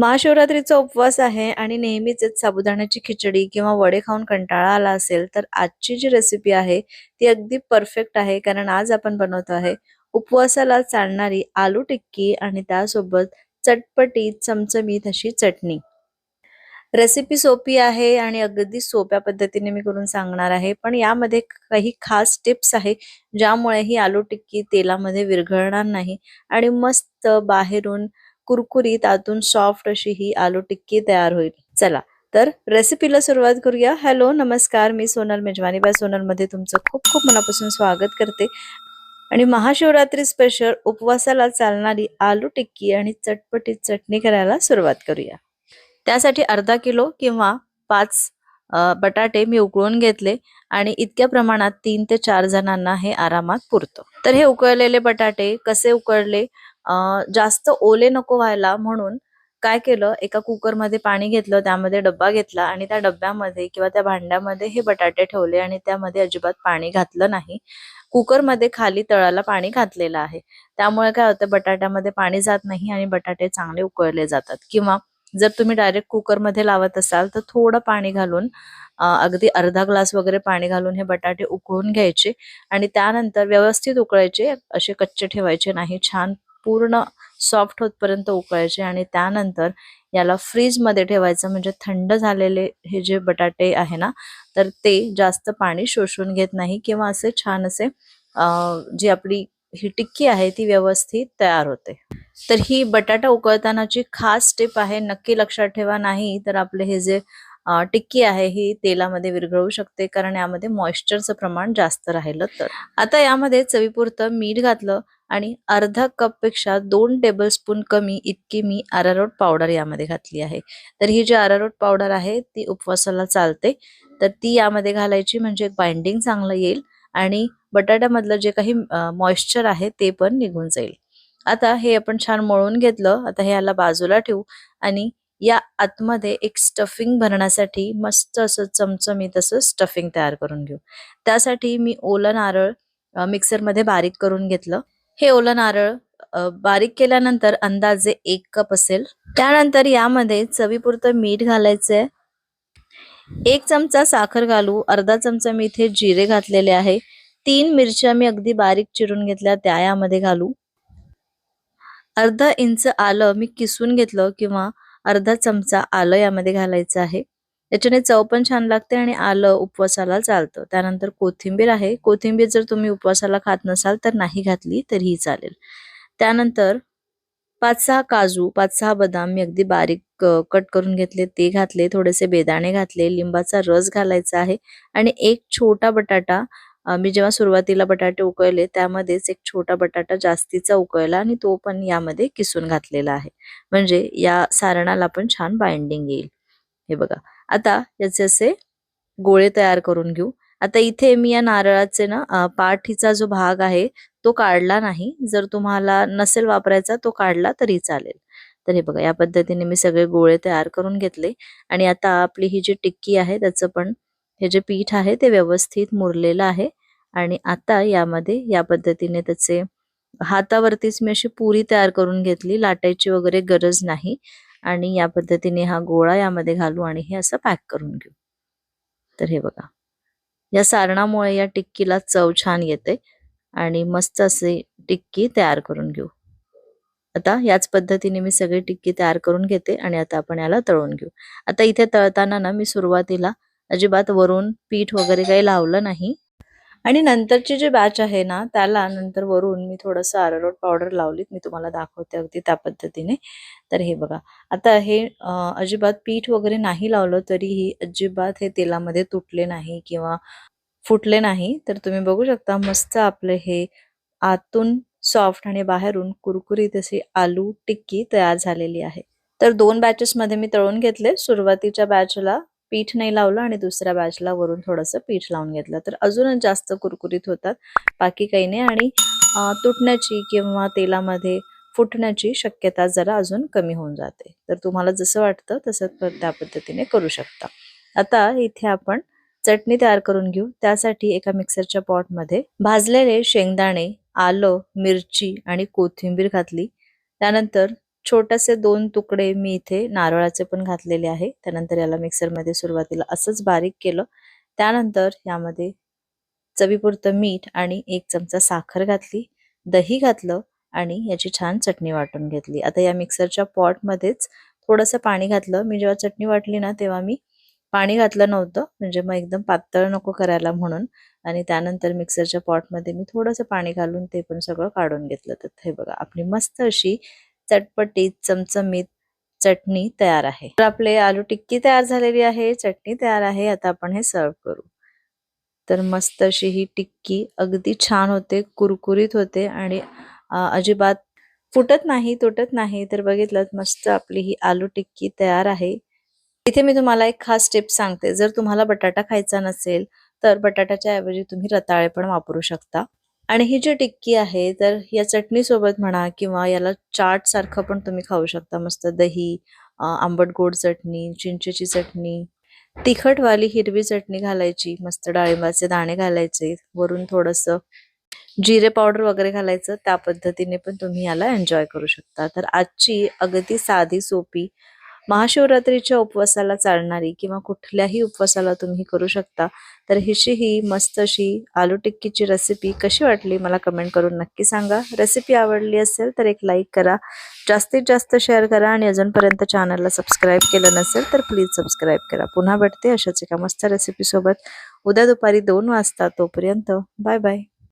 महाशिवरात्रीचा उपवास आहे आणि नेहमीच साबुदाण्याची खिचडी किंवा वडे खाऊन कंटाळा आला असेल तर आजची जी रेसिपी आहे ती अगदी परफेक्ट आहे. कारण आज आपण बनवतो आहे उपवासाला चालणारी आलू टिक्की आणि त्यासोबत चटपटीत चमचमीत अशी चटणी. रेसिपी सोपी आहे आणि अगदी सोप्या पद्धतीने मी करून सांगणार आहे. पण यामध्ये काही खास टिप्स आहे ज्यामुळे ही आलू टिक्की तेलामध्ये विरघळणार नाही आणि मस्त बाहेरून कुरकुरीत आतून सॉफ्ट अशी ही आलू टिक्की तयार होईल. चला तर रेसिपीला सुरुवात करूया. हॅलो नमस्कार. मी सोनल मेजवानी बाय सोनलमध्ये तुमचं खूप खूप मनापासून स्वागत करते. आणि महाशिवरात्री स्पेशल उपवासाला चालणारी आलू टिक्की आणि चटपटीत चटणी करायला सुरुवात करूया. त्यासाठी अर्धा किलो किंवा पाच बटाटे मी उकळून घेतले आणि इतक्या प्रमाणात तीन ते चार जणांना हे आरामात पुरतं. तर हे उकळलेले बटाटे कसे उकळले? जास्त ओले नको व्हायला म्हणून काय केलं एका कुकरमध्ये पाणी घेतलं त्यामध्ये डब्बा घेतला आणि त्या डब्यामध्ये किंवा त्या भांड्यामध्ये हे बटाटे ठेवले आणि त्यामध्ये अजिबात पाणी घातलं नाही. कुकरमध्ये खाली तळाला पाणी घातलेलं आहे. त्यामुळे काय होतं बटाट्यामध्ये पाणी जात नाही आणि बटाटे चांगले उकळले जातात. किंवा जर तुम्ही डायरेक्ट कुकरमध्ये लावत असाल तर थोडं पाणी घालून अगदी अर्धा ग्लास वगैरे पाणी घालून हे बटाटे उकळून घ्यायचे आणि त्यानंतर व्यवस्थित उकळायचे असे कच्चे ठेवायचे नाही छान पूर्ण सॉफ्ट होतपर्यंत उकळायचे आणि त्यानंतर याला फ्रीजमध्ये ठेवायचं. म्हणजे थंड झालेले हे जे बटाटे आहे ना तर ते जास्त पाणी शोषून घेत नाही किंवा असे छान असे जी आपली ही टिक्की आहे ती व्यवस्थित तयार होते. तर ही बटाटा उकळतानाची खास टिप आहे नक्की लक्षात ठेवा. नाही तर आपले हे जे टिक्की आहे ही तेलामध्ये विरघळू शकते कारण यामध्ये मॉइश्चरचं प्रमाण जास्त राहिलं तर. आता यामध्ये चवीपुरतं मीठ घातलं आणि अर्धा कपपेक्षा दोन टेबलस्पून कमी इतकी मी अरारोट पावडर यामध्ये घातली आहे. तर ही जी अरारोट पावडर आहे ती उपवासाला चालते. तर ती यामध्ये घालायची म्हणजे बाइंडिंग चांगलं येईल आणि बटाट्यामधलं जे काही मॉइश्चर आहे ते पण निघून जाईल. आता हे आपण छान मळून घेतलं. आता हे याला बाजूला ठेवू आणि या आतमध्ये एक स्टफिंग भरण्यासाठी मस्त असं चमचमीत असं स्टफिंग तयार करून घेऊ. त्यासाठी मी ओलं नारळ मिक्सरमध्ये बारीक करून घेतलं. हे ओलं नारळ बारीक केल्यानंतर अंदाजे एक कप असेल. त्यानंतर यामध्ये चवीपुरतं मीठ घालायचंय. एक चमचा साखर घालू अर्धा चमचा मी इथे जिरे घातलेले आहे. तीन मिरच्या मी अगदी बारीक चिरून घेतल्या त्या यामध्ये घालू. अर्धा इंच आलं मी किसून घेतलं किंवा अर्धा चमचा आलं यामध्ये घालायचं आहे. याच्याने चव पण छान लागते आणि आलं उपवासाला चालतं. त्यानंतर कोथिंबीर आहे. कोथिंबीर जर तुम्ही उपवासाला खात नसाल तर नाही घातली तरीही चालेल. त्यानंतर पाच सहा काजू पाच सहा बदाम मी अगदी बारीक कट करून घेतले ते घातले थोडेसे बेदाणे घातले लिंबाचा रस घालायचा आहे आणि एक छोटा बटाटा मी जेव्हा सुरुवातीला बटाटे उकळले त्यामध्येच एक छोटा बटाटा जास्तीचा उकळला आणि तो पण यामध्ये किसून घातलेला आहे. म्हणजे या सारणाला पण छान बाइंडिंग येईल. हे बघा. आता याचे असे गोळे तयार करून घेऊ. आता इथे मी या नारळाचे ना पाठीचा जो भाग आहे तो काढला नाही. जर तुम्हाला नसेल वापरायचा तो काढला तरी चालेल. तर हे बघा या पद्धतीने मी सगळे गोळे तयार करून घेतले. आणि आता आपली ही जी टिक्की आहे त्याचं पण हे जे पीठ आहे ते व्यवस्थित मुरलेलं आहे. आणि आता यामध्ये या पद्धतीने त्याचे हातावरतीच मी अशी पुरी तयार करून घेतली. लाटायची वगैरे गरज नाही. आणि या पद्धतीने हा गोळा यामध्ये घालू आणि हे असं पॅक करून घेऊ. तर हे बघा. या सारणामुळे या टिक्कीला चव छान येते. आणि मस्त असे टिक्की तयार करून घेऊ. आता याच पद्धतीने मी सगळी टिक्की तयार करून घेते आणि आता आपण याला तळून घेऊ. आता इथे तळताना ना मी सुरुवातीला अजिबात वरून पीठ वगैरे काही लावलं नाही. आणि नंतरची जी बॅच आहे ना त्याला नंतर वरून मी थोडंसं आरारोट पावडर लावलीत मी तुम्हाला दाखवते अगदी त्या पद्धतीने. तर हे बघा आता हे अजिबात पीठ वगैरे नाही लावलं तरीही अजिबात हे तेलामध्ये तुटले नाही किंवा फुटले नाही. तर तुम्ही बघू शकता मस्त आपले हे आतून सॉफ्ट आणि बाहेरून कुरकुरीत अशी आलू टिक्की तयार झालेली आहे. तर दोन बॅचेसमध्ये मी तळून घेतले. सुरुवातीच्या बॅचला पीठ नाही लावलं आणि दुसऱ्या बॅचला वरून थोडंसं पीठ लावून घेतलं. तर अजूनच जास्त कुरकुरीत होतात. बाकी काही नाही आणि तुटण्याची किंवा तेलामध्ये फुटण्याची शक्यता जरा अजून कमी होऊन जाते. तर तुम्हाला जसं वाटतं तसं त्या पद्धतीने करू शकता. आता इथे आपण चटणी तयार करून घेऊ. त्यासाठी एका मिक्सरच्या पॉटमध्ये भाजलेले शेंगदाणे आलं मिरची आणि कोथिंबीर घातली. त्यानंतर छोटेसे दोन तुकडे मी इथे नारळाचे पण घातलेले आहे. त्यानंतर याला मिक्सरमध्ये सुरुवातीला असंच बारीक केलं. त्यानंतर यामध्ये चवीपुरतं मीठ आणि एक चमचा साखर घातली दही घातलं आणि याची छान चटणी वाटून घेतली. आता या मिक्सरच्या पॉटमध्येच थोडंसं पाणी घातलं. मी जेव्हा चटणी वाटली ना तेव्हा मी पाणी घातलं नव्हतं. म्हणजे मग एकदम पातळ नको करायला म्हणून. आणि त्यानंतर मिक्सरच्या पॉटमध्ये मी थोडंसं पाणी घालून ते पण सगळं काढून घेतलं. तर हे बघा आपली मस्त अशी चटपटीत चमचमीत चटणी तयार आहे. तर आपले आलू टिक्की तयार झालेली आहे चटणी तयार आहे आता आपण हे सर्व करू. तर मस्त अशी ही टिक्की अगदी छान होते कुरकुरीत होते आणि अजिबात फुटत नाही तुटत नाही. तर बघितलं मस्त आपली ही आलू टिक्की तयार आहे. इथे मी तुम्हाला एक खास टिप सांगते. जर तुम्हाला बटाटा खायचा नसेल तर बटाट्याच्या ऐवजी तुम्ही रताळे पण वापरू शकता. आणि ही जी टिक्की आहे तर या चटणीसोबत म्हणा किंवा याला चाट सारखं पण तुम्ही खाऊ शकता. मस्त दही आंबट गोड चटणी चिंचेची चटणी तिखटवाली हिरवी चटणी घालायची मस्त डाळिंबाचे दाणे घालायचे वरून थोडंसं जिरे पावडर वगैरे घालायचं. त्या पद्धतीने पण तुम्ही याला एन्जॉय करू शकता. तर आजची अगदी साधी सोपी महाशिवरात्रीच्या उपवासाला चालणारी किंवा कुठल्याही उपवासाला तुम्ही करू शकता. तर हिशी ही मस्त अशी आलू टिक्कीची रेसिपी कशी वाटली मला कमेंट करून नक्की सांगा. रेसिपी आवडली असेल तर एक लाईक करा. जास्तीत जास्त शेअर करा आणि अजूनपर्यंत चॅनलला सबस्क्राईब केलं नसेल तर प्लीज सबस्क्राईब करा. पुन्हा भेटते अशाच एका मस्त रेसिपीसोबत उद्या दुपारी दोन वाजता तोपर्यंत. Bye bye